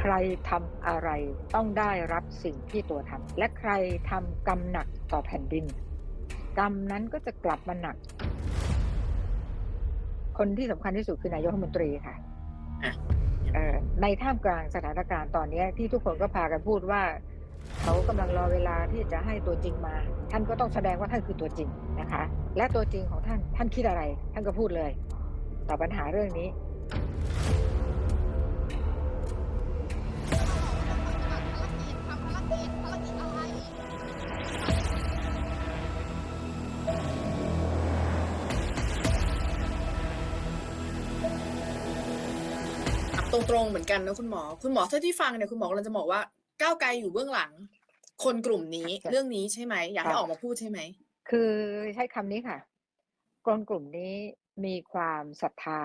ใครทำอะไรต้องได้รับสิ่งที่ตัวทำและใครทำกรรมหนักต่อแผ่นดิน กรรมนั้นก็จะกลับมาหนัก คนที่สำคัญที่สุดคือนายกรัฐมนตรีค่ะอะเอ่อในท่ามกลางสถานการณ์ตอนเนี้ยที่ทุกคนก็พากันพูดว่า เขากำลังรอเวลาที่จะให้ตัวจริงมา ท่านก็ต้องแสดงว่าท่านคือตัวจริงนะคะ และตัวจริงของท่านท่านคิดอะไร ท่านก็พูดเลยต่อบปัญหาเรื่องนี้ ตรงๆเหมือนกันนะคุณหมอ คุณหมอถ้าที่ฟังเนี่ยคุณหมอกำลังจะบอกว่าก้าวไกลอยู่เบื้องหลัง คนกลุ่มนี้ค่ะเรื่องนี้ใช่ไหมอยากให้ค่ะออกมาพูดใช่ไหมคือใช้คำนี้ค่ะ คนกลุ่มนี้มีความศรัทธา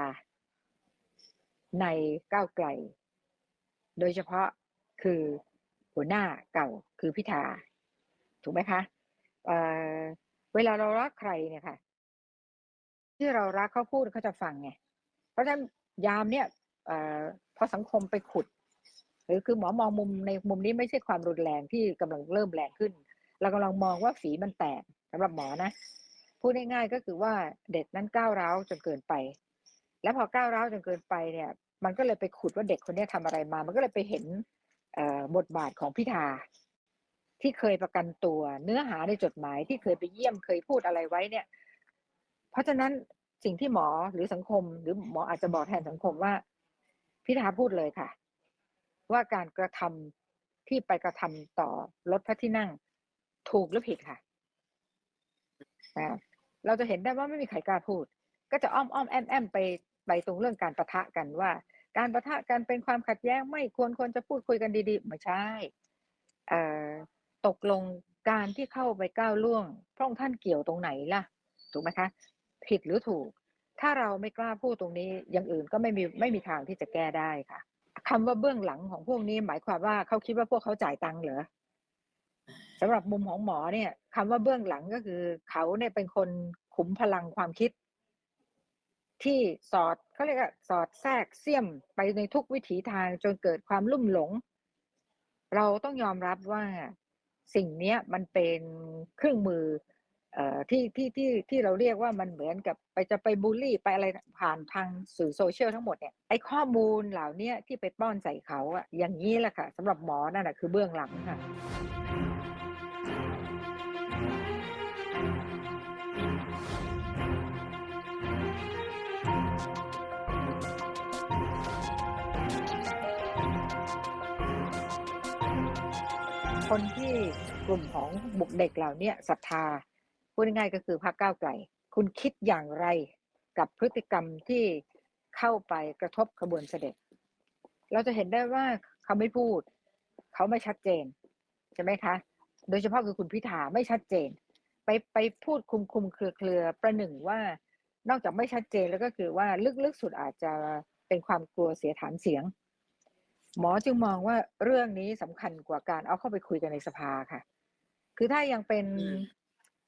ในก้าวไกล โดยเฉพาะคือหัวหน้าเก่าคือพิธาถูกไหมคะเอ่อเวลาเรารักใครเนี่ยค่ะ ที่เรารักเขาพูดเขาจะฟังไงเพราะฉะนั้นยามเนี่ยเอ่อ พอสังคมไปขุด หรือคือหมอมองมุมในมุมนี้ไม่ใช่ความรุนแรงที่กำลังเริ่มแรงขึ้น เรากำลังมองว่าฝีมันแตกสำหรับหมอนะพูดง่ายๆก็คือว่าเด็กนั้นก้าวร้าวจนเกินไป แล้วพอก้าวร้าวจนเกินไปเนี่ย มันก็เลยไปขุดว่าเด็กคนนี้ยทำอะไรมา มันก็เลยไปเห็นอ่อบทบาทของพิธาที่เคยประกันตัวเนื้อหาในจดหมายที่เคยไปเยี่ยมเคยพูดอะไรไว้เนี่ย เพราะฉะนั้นสิ่งที่หมอหรือสังคม หรือหมออาจจะบอกแทนสังคมว่า พิธาพูดเลยค่ะ ว่าการกระทำที่ไปกระทำต่อรถพระที่นั่ง ถูกหรือผิดค่ะนะเราจะเห็นได้ว่าไม่มีใครกล้าพูด ก็จะอ้อมอ้อมแอมแอมไปไปตรงเรื่องการประทะกันว่า การประทะกันเป็นความขัดแย้งไม่ควรควรจะพูดคุยกันดีๆ ไม่ใช่ตกลงการที่เข้าไปก้าวล่วงพระองค์ท่านเกี่ยวตรงไหนล่ะ ถูกไหมคะ ผิดหรือถูก ถ้าเราไม่กล้าพูดตรงนี้ อย่างอื่นก็ไม่มีไม่มีทางที่จะแก้ได้ค่ะคำว่าเบื้องหลังของพวกนี้หมายความว่าเขาคิดว่าพวกเขาจ่ายตังค์เหรอสำหรับมุมของหมอเนี่ยคำว่าเบื้องหลังก็คือ เขาเนี่ยเป็นคนขุมพลังความคิด ที่สอดเขาเรียกสอดแทรกเสี้ยมไปในทุกวิถีทางจนเกิดความลุ่มหลง เราต้องยอมรับว่าสิ่งนี้มันเป็นเครื่องมือ ที่ที่ที่ที่เราเรียกว่ามันเหมือนกับไปจะไปบูลลี่ไปอะไรผ่านทางสื่อโซเชียลทั้งหมดเนี่ยไอ้ข้อมูลเหล่านี้ที่ไปป้อนใส่เขาอะอย่างนี้แหละค่ะสำหรับหมอนั่นแหะคือเบื้องหลังค่ะคนที่กลุ่มของบุกเด็กเหล่านี้ศรัทธา พูดง่ายๆก็คือพรรคก้าวไกล คุณคิดอย่างไรกับพฤติกรรมที่เข้าไปกระทบขบวนเสด็จ เราจะเห็นได้ว่าเขาไม่พูด เขาไม่ชัดเจนใช่ไหมคะ โดยเฉพาะคือคุณพิธาไม่ชัดเจน ไปไปพูดคุมคุมเครือเครือประหนึ่งว่านอกจากไม่ชัดเจนแล้วก็คือว่าลึกๆสุดอาจจะเป็นความกลัวเสียฐานเสียง หมอจึงมองว่าเรื่องนี้สำคัญกว่าการเอาเข้าไปคุยกันในสภาค่ะ คือถ้ายังเป็น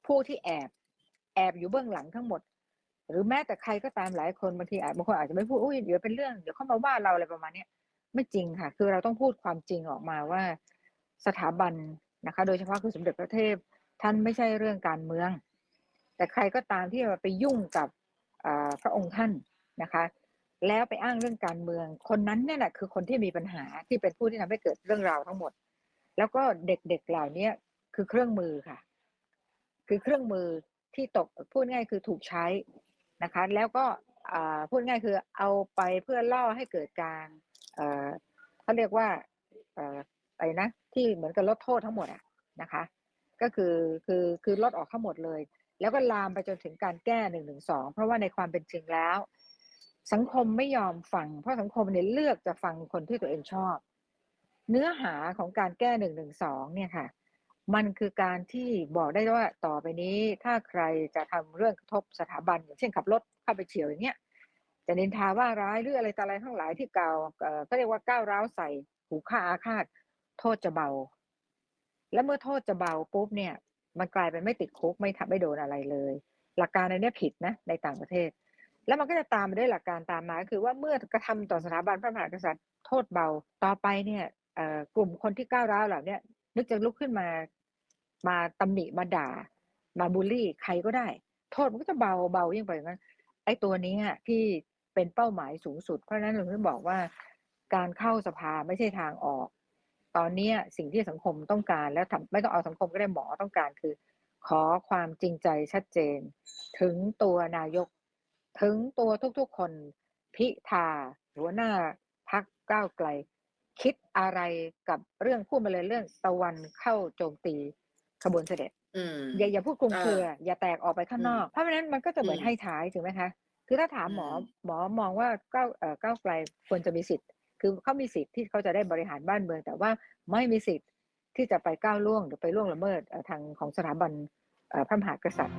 ผู้ที่แอบแอบอยู่เบื้องหลังทั้งหมด หรือแม้แต่ใครก็ตามหลายคนบางทีอาจบางคนอาจจะไม่พูดอุ้ยเดี๋ยวเป็นเรื่องเดี๋ยวเข้ามาว่าเราอะไรประมาณนี้ไม่จริงค่ะ คือเราต้องพูดความจริงออกมาว่าสถาบันนะคะ โดยเฉพาะคือสมเด็จพระเทพท่านไม่ใช่เรื่องการเมือง แต่ใครก็ตามที่มาไปยุ่งกับพระองค์ท่านนะคะ แล้วไปอ้างเรื่องการเมือง คนนั้นเนี่ยแหละคือคนที่มีปัญหาที่เป็นผู้ที่ทำให้เกิดเรื่องราวทั้งหมด แล้วก็เด็กๆเหล่านี้คือเครื่องมือค่ะ คือเครื่องมือที่ตกพูดง่ายคือถูกใช้นะคะ แล้วก็พูดง่ายคือเอาไปเพื่อล่อให้เกิดการเขาเรียกว่าเอ่ออะไรนะที่เหมือนกับลดโทษทั้งหมดอะนะคะ ก็คือคือคือลดออกทั้งหมดเลย แล้วก็ลามไปจนถึงการแก้หนึ่งหนึ่งสองเพราะว่าในความเป็นจริงแล้ว สังคมไม่ยอมฟัง เพราะสังคมเนี่ยเลือกจะฟังคนที่ตัวเองชอบ เนื้อหาของการแก้หนึ่งหนึ่งสองเนี่ยค่ะ มันคือการที่บอกได้ว่าต่อไปนี้ ถ้าใครจะทำเรื่องกระทบสถาบันอย่างเช่นขับรถเข้าไปเฉียวอย่างเงี้ยจะนินทาว่าร้ายหรืออะไรต่ออะไรทั้งหลายที่กล่าวเอ่อก็เรียกว่าก้าวร้าวใส่หูฆ่าอาฆาตโทษจะเบา และเมื่อโทษจะเบาปุ๊บเนี่ย มันกลายเป็นไม่ติดคุกไม่ทำไม่โดนอะไรเลย หลักการในเนี้ยผิดนะในต่างประเทศ แล้วมันก็จะตามมาด้วยหลักการตามมาคือว่าเมื่อกระทำต่อสถาบันพระมหากษัตริย์โทษเบาต่อไปเนี่ยกลุ่มคนที่ก้าวร้าวเหล่านี้นึกจะลุกขึ้นมา มาตำหนิมาด่า มาบูลลี่ใครก็ได้ โทษมันก็จะเบาเบายิ่งไปอย่างนั้นไอ้ตัวนี้ที่เป็นเป้าหมายสูงสุด เพราะฉะนั้นเราถึงบอกว่าการเข้าสภาไม่ใช่ทางออก ตอนเนี้สิ่งที่สังคมต้องการแล้วทไม่ต้องเอาสังคมก็ได้หมอต้องการคือ ขอความจริงใจชัดเจน ถึงตัวนายก ถึงตัวทุกๆคนพิธาหัวหน้าพักก้าวไกล คิดอะไรกับเรื่องพูดมาเลยเรื่องตะวันเข้าโจมตี ขบวนเสด็จอืมอย่าอย่าพูดคลุมเออเครือ อย่าแตกออกไปข้างนอก เพราะฉะนั้นมันก็จะเหมือนอืมให้ท้ายถูกไหมคะ คือถ้าถามหมออืมหมอมองว่าก้าวเอ่อก้าวไกลควรจะมีสิทธิ์ คือเขามีสิทธิ์ที่เขาจะได้บริหารบ้านเมือง แต่ว่าไม่มีสิทธิ์ที่จะไปก้าวล่วงหรือไปล่วงละเมิดเอ่อทางของสถาบันเอ่อพระมหากษัตริย์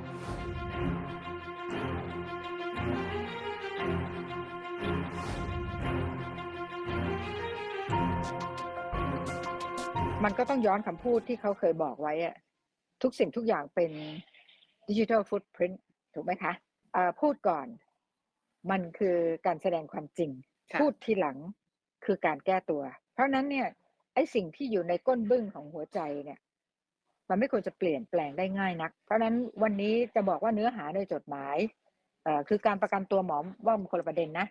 มันก็ต้องย้อนคำพูดที่เขาเคยบอกไว้อะ ทุกสิ่งทุกอย่างเป็นดิจิทัลฟุตพิ้นถูกไหมคะเอ่อพูดก่อนมันคือการแสดงความจริงค่ะพูดทีหลังคือการแก้ตัว เพราะฉะนั้นเนี่ยไอ้สิ่งที่อยู่ในก้นบึ้งของหัวใจเนี่ย มันไม่ควรจะเปลี่ยนแปลงได้ง่ายนัก เพราะฉะนั้นวันนี้จะบอกว่าเนื้อหาในจดหมายเอ่อคือการประกันตัวหมอว่ามันคนละประเด็นนะ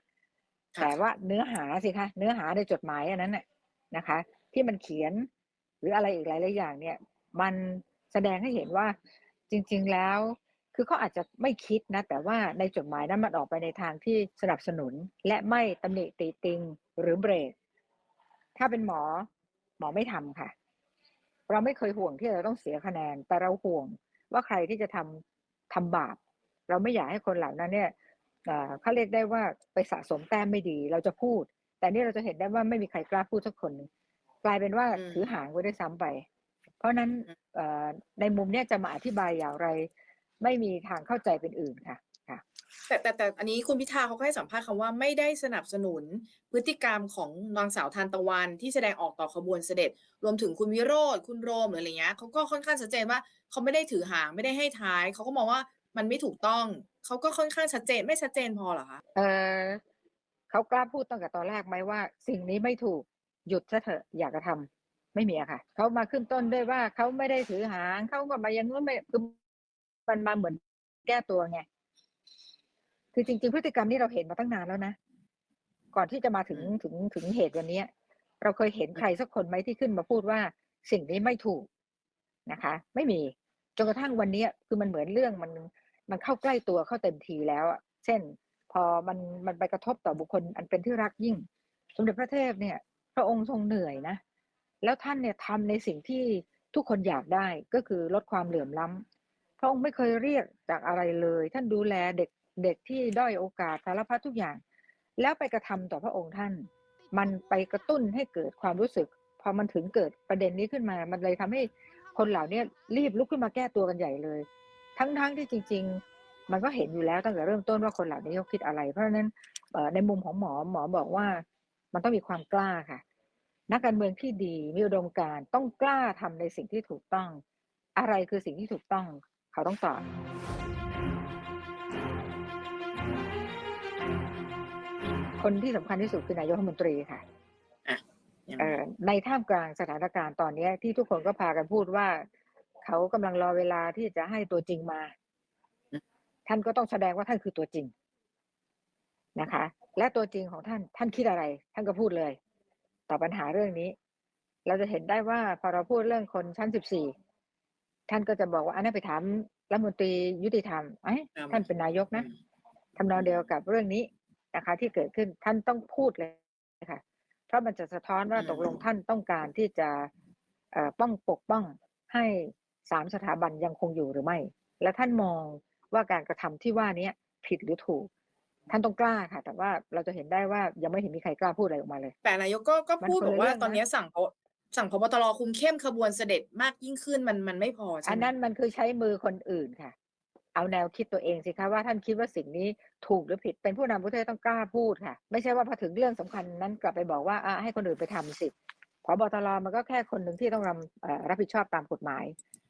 ค่ะแต่ว่าเนื้อหาสิคะเนื้อหาในจดหมายอันนั้นน่ะนะคะ ที่มันเขียนหรืออะไรอีกหลายๆอย่างเนี่ย มันแส ดงให้เห็นว่าจริง ๆแล้ว คือเขาอาจจะไม่คิดนะ แต่ว่าในจดหมายนั้นมันออกไปในทางที่สนับสนุน และไม่ตำหนิติติงหรือเบรก ถ้าเป็นหมอหมอไม่ทำค่ะ เราไม่เคยห่วงที่เราต้องเสียคะแนน แต่เราห่วงว่าใครที่จะทำทำบาป เราไม่อยากให้คนเหล่านั้นเนี่ยเอ่อเขาเรียกได้ว่าไปสะสมแต้มไม่ดี เราจะพูด แต่นี่เราจะเห็นได้ว่าไม่มีใครกล้าพูดสักคนหนึ่งกลายเป็นว่าอืมถือหางไว้ด้วยซ้ำไป เพราะฉะนั้นอืมเอ่อในมุมเนี้ยจะมาอธิบายอย่างไร ไม่มีทางเข้าใจเป็นอื่นค่ะค่ะแต่แต่แต่อันนี้คุณพิธาเขาก็ให้สัมภาษณ์คำว่าไม่ได้สนับสนุนพฤติกรรมของนางสาวทานตะวันที่แสดงออกต่อขบวนเสด็จ รวมถึงคุณวิโรธคุณโรมหรืออะไรเงี้ยเขาก็ค่อนข้างชัดเจนว่าเขาไม่ได้ถือหางไม่ได้ให้ท้ายเขาก็มองว่ามันไม่ถูกต้องเขาก็ค่อนข้างชัดเจนไม่ชัดเจนพอเหรอคะเออเขากล้าพูดตั้งแต่ตอนแรกไหมว่า สิ่งนี้ไม่ถูกหยุดซะเถอะอยากจะทำ ไม่มีอะค่ะเขามาขึ้นต้นด้วยว่าเขาไม่ได้ถือหางเขาก็มาอย่างนู้นไม่คือมันมาเหมือนแก้ตัวไงคือจริง ๆ พฤติกรรมนี้เราเห็นมาตั้งนานแล้วนะก่อนที่จะมาถึงถึงถึงเหตุวันเนี้ยเราเคยเห็นใครสักคนไหมที่ขึ้นมาพูดว่าสิ่งนี้ไม่ถูกนะคะ ไม่มีจนกระทั่งวันเนี้ยคือมันเหมือนเรื่องมันมันเข้าใกล้ตัวเข้าเต็มทีแล้วอะเช่น พอมันมันไปกระทบต่อบุคคลอันเป็นที่รักยิ่ง สมเด็จพระเทพเนี่ย พระองค์ทรงเหนื่อยนะ แล้วท่านเนี่ยทำในสิ่งที่ทุกคนอยากได้ก็คือลดความเหลื่อมล้ำพระองค์ไม่เคยเรียกจากอะไรเลย ท่านดูแลเด็กเด็กที่ด้อยโอกาสสารพัดทุกอย่าง แล้วไปกระทำต่อพระองค์ท่าน มันไปกระตุ้นให้เกิดความรู้สึก พอมันถึงเกิดประเด็นนี้ขึ้นมา มันเลยทำให้คนเหล่านี้รีบลุกขึ้นมาแก้ตัวกันใหญ่เลย ทั้งๆที่จริง ๆ มันก็เห็นอยู่แล้วตั้งแต่เริ่มต้นว่าคนเหล่านี้เขาคิดอะไร เพราะฉะนั้นในมุมของหมอหมอบอกว่ามันต้องมีความกล้าค่ะ นักการเมืองที่ดีมีอุดมการณ์ต้องกล้าทำในสิ่งที่ถูกต้อง อะไรคือสิ่งที่ถูกต้อง เขาต้องตอบคนที่สำคัญที่สุดคือนายกรัฐมนตรีค่ะยังไงเอ่อในท่ามกลางสถานการณ์ตอนเนี้ยที่ทุกคนก็พากันพูดว่า เขากำลังรอเวลาที่จะให้ตัวจริงมา ท่านก็ต้องแสดงว่าท่านคือตัวจริงนะคะ และตัวจริงของท่าน ท่านคิดอะไร ท่านก็พูดเลย ต่อปัญหาเรื่องนี้ เราจะเห็นได้ว่าพอเราพูดเรื่องคนชั้นสิบสี่ท่านก็จะบอกว่าอันนั้นไปถามรัฐมนตรียุติธรรมเอ้ยครับท่านเป็นนายกนะทำนองเดียวกับเรื่องนี้นะคะ ที่เกิดขึ้นท่านต้องพูดเลยค่ะ เพราะมันจะสะท้อนว่าอืมตกลงท่านต้องการที่จะเอ่อป้องปกป้องให้สามสถาบันยังคงอยู่หรือไม่ และท่านมองว่าการกระทำที่ว่านี้ผิดหรือถูก ท่านต้องกล้าค่ะ แต่ว่าเราจะเห็นได้ว่ายังไม่เห็นมีใครกล้าพูดอะไรออกมาเลย แต่นายกก็ก็มันพูดคนบละอกว่าเรื่องนะตอนนี้สั่งพสั่งพบตรคุมเข้มขบวนเสด็จมากยิ่งขึ้นมันมันไม่พอใช่อันไหมนั้นมันคือใช้มือคนอื่นค่ะ เอาแนวคิดตัวเองสิคะว่าท่านคิดว่าสิ่งนี้ถูกหรือผิดเป็นผู้นำประเทศต้องกล้าพูดค่ะ ไม่ใช่ว่าพอถึงเรื่องสำคัญนั้นกลับไปบอกว่าอะให้คนอื่นไปทำสิพบตรมันก็แค่คนหนึ่งที่ต้องรับเอ่อรับผิดชอบตามกฎหมาย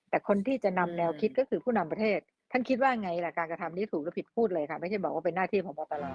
แต่คนที่จะนำแนวคิดก็คือผู้นำประเทศ ท่านคิดว่าไงล่ะการกระทำนี้ถูกหรือผิดพูดเลยค่ะ ไม่ใช่บอกว่าเป็นหน้าที่ของบตร